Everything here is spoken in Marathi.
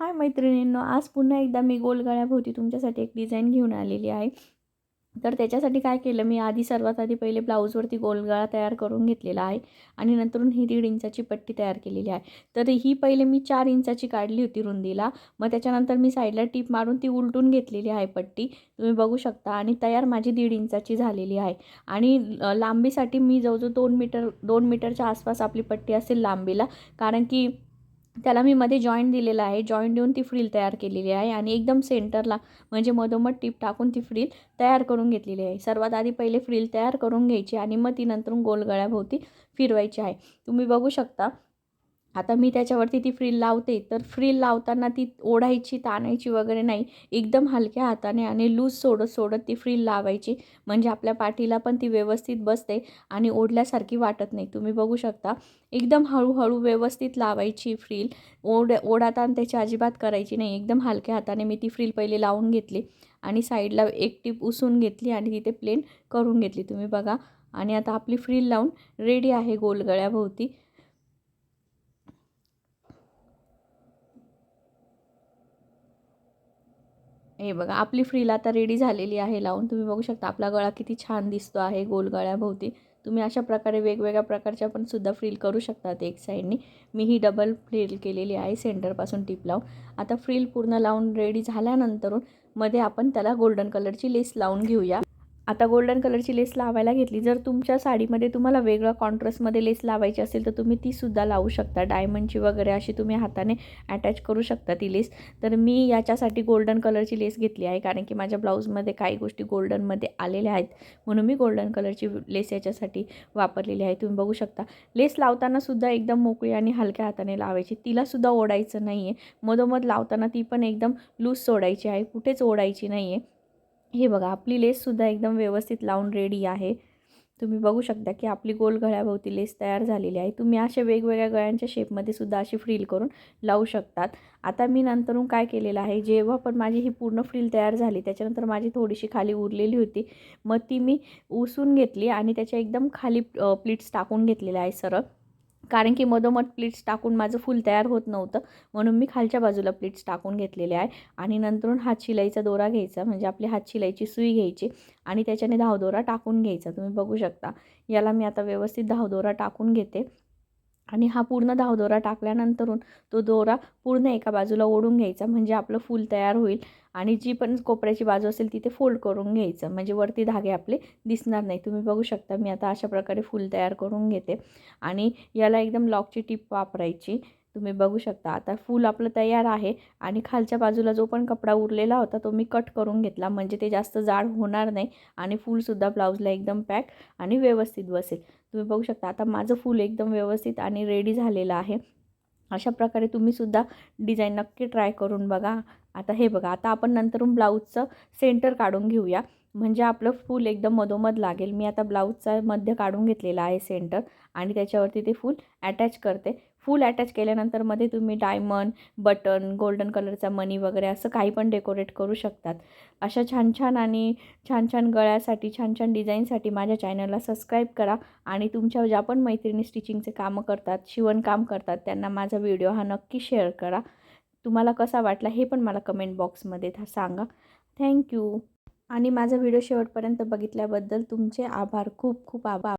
हाय मैत्रिणींनो आज पुन्हा एकदा मी गोलगळ्याभोवती तुमच्यासाठी एक डिझाईन घेऊन आलेली आहे. तर त्याच्यासाठी काय केलं मी आधी सर्वात आधी पहिले ब्लाऊजवरती गोलगळा तयार करून घेतलेला आहे आणि नंतरून ही दीड इंचाची पट्टी तयार केलेली आहे. तर ही पहिले मी चार इंचाची काढली होती रुंदीला. मग त्याच्यानंतर मी साईडला टीप मारून ती उलटून घेतलेली आहे पट्टी. तुम्ही बघू शकता आणि तयार माझी दीड इंचाची झालेली आहे. आणि लांबीसाठी मी जवळजवळ दोन मीटर दोन मीटरच्या आसपास आपली पट्टी असेल लांबीला. कारण की त्याला मी मध्ये जॉईंट दिलेला आहे. जॉईंट देऊन ती फ्रील तयार केलेली आहे आणि एकदम सेंटरला म्हणजे मधोमध टीप टाकून ती फ्रील तयार करून घेतलेली आहे. सर्वात आधी पहिले फ्रील तयार करून घ्यायची आणि मग ती नंतर गोलगळ्याभोवती फिरवायची आहे. तुम्ही बघू शकता आता मी त्याच्यावरती ती फ्रील लावते तर फ्रील लावताना ती ओढायची ताणायची वगैरे नाही. एकदम हलक्या हाताने आणि लूज सोडत सोडत ती फ्रील लावायची. म्हणजे आपल्या पाठीला पण ती व्यवस्थित बसते आणि ओढल्यासारखी वाटत नाही. तुम्ही बघू शकता. एकदम हळूहळू व्यवस्थित लावायची फ्रील. ओढ ओढाताना त्याची अजिबात करायची नाही. एकदम हलक्या हाताने मी ती फ्रील पहिले लावून घेतली आणि साईडला एक टीप उसून घेतली आणि तिथे प्लेन करून घेतली. तुम्ही बघा. आणि आता आपली फ्रील लावून रेडी आहे गोलगळ्याभोवती. हे बघा आपली फ्रील आता रेडी झालेली आहे लावून. तुम्ही बघू शकता आपला गळा किती छान दिसतो आहे गोल गळ्याभोवती. तुम्ही अशा प्रकारे वेगवेगळ्या प्रकारच्या पण सुद्धा फ्रील करू शकतात एक साईडनी मी ही डबल फ्रील केलेली आहे सेंटरपासून टिप लावून. आता फ्रील पूर्ण लावून रेडी झाल्यानंतरून मध्ये आपण त्याला गोल्डन कलरची लेस लावून घेऊया. आता गोल्डन कलरची लेस लावायला घेतली. जर तुमच्या साडीमध्ये तुम्हाला वेगळं कॉन्ट्रास्टमध्ये लेस लावायची असेल तर तुम्ही तीसुद्धा लावू शकता. डायमंडची वगैरे अशी तुम्ही हाताने अटॅच करू शकता ती लेस. तर मी याच्यासाठी गोल्डन कलरची लेस घेतली आहे कारण की माझ्या ब्लाऊजमध्ये काही गोष्टी गोल्डनमध्ये आलेल्या आहेत. म्हणून मी गोल्डन कलरची लेस याच्यासाठी वापरलेली आहे. तुम्ही बघू शकता. लेस लावताना सुद्धा एकदम मोकळी आणि हलक्या हाताने लावायची. तिलासुद्धा ओढायचं नाही आहे मधोमध लावताना ती पण एकदम लूज सोडायची आहे. कुठेच ओढायची नाही आहे हे बघा आपली लेससुद्धा एकदम व्यवस्थित लावून रेडी आहे. तुम्ही बघू शकता की आपली गोल गळ्याभोवती लेस तयार झालेली आहे. तुम्ही अशा वेगवेगळ्या गळ्यांच्या शेपमध्ये सुद्धा अशी फ्रील करून लावू शकतात. आता मी नंतरून काय केलेलं आहे जेव्हा पण माझी ही पूर्ण फ्रील तयार झाली त्याच्यानंतर माझी थोडीशी खाली उरलेली होती. मग ती मी उसून घेतली आणि त्याच्या एकदम खाली प्लीट्स टाकून घेतलेल्या आहे सरळ. कारण की मधोमध प्लीट्स टाकून माझं फुल तयार होत नव्हतं. म्हणून मी खालच्या बाजूला प्लीट्स टाकून घेतलेले आहे. आणि नंतरून हात शिलाईचा दोरा घ्यायचा म्हणजे आपली हात शिलाईची सुई घ्यायची आणि त्याच्याने धावदोरा टाकून घ्यायचा. तुम्ही बघू शकता. याला मी आता व्यवस्थित धावदोरा टाकून घेते. आणि हा पूर्ण धावदोरा टाकल्यानंतरून तो दोरा पूर्ण एका बाजूला ओढून घ्यायचा म्हणजे आपलं फूल तयार होईल. आणि जी पण कोपऱ्याची बाजू असेल तिथे फोल्ड करून घ्यायचं. म्हणजे वरती धागे आपले दिसणार नाही. तुम्ही बघू शकता मी आता अशा प्रकारे फूल तयार करून घेते. आणि याला एकदम लॉकची टिप वापरायची. तुम्ही बघू शकता. आता फूल आपलं तयार आहे आणि खालच्या बाजूला जो पण कपडा उरलेला होता तो मी कट करून घेतला. म्हणजे ते जास्त जाड होणार नाही आणि फूलसुद्धा ब्लाऊजला एकदम पॅक आणि व्यवस्थित बसेल. तुम्ही बघू शकता आता माझं फूल एकदम व्यवस्थित आणि रेडी झालेलं आहे. अशा प्रकारे तुम्हीसुद्धा डिझाईन नक्की ट्राय करून बघा. आता हे बघा आता आपण नंतरून ब्लाऊजचं सेंटर काढून घेऊया. म्हणजे आपलं फूल एकदम मधोमध लागेल. मी आता ब्लाऊजचा मध्य काढून घेतलेला आहे सेंटर आणि त्याच्यावरती ते फूल अटॅच करते. फूल अटॅच केल्यानंतरमध्ये तुम्ही डायमंड बटन गोल्डन कलरचा मनी वगैरे असं काही पण डेकोरेट करू शकतात. अशा छान छान आणि छान छान गळ्यासाठी छान छान डिझाईनसाठी माझ्या चॅनलला सबस्क्राईब करा आणि तुमच्या ज्या पण मैत्रिणी स्टिचिंगचे कामं करतात शिवणकाम करतात त्यांना माझा व्हिडिओ हा नक्की शेअर करा. तुम्हाला कसा वाटला हे पण मला कमेंट बॉक्समध्ये सांगा. थँक्यू आणि माझा व्हिडिओ शेवटपर्यंत बघितल्याबद्दल तुमचे आभार. खूप खूप आभार.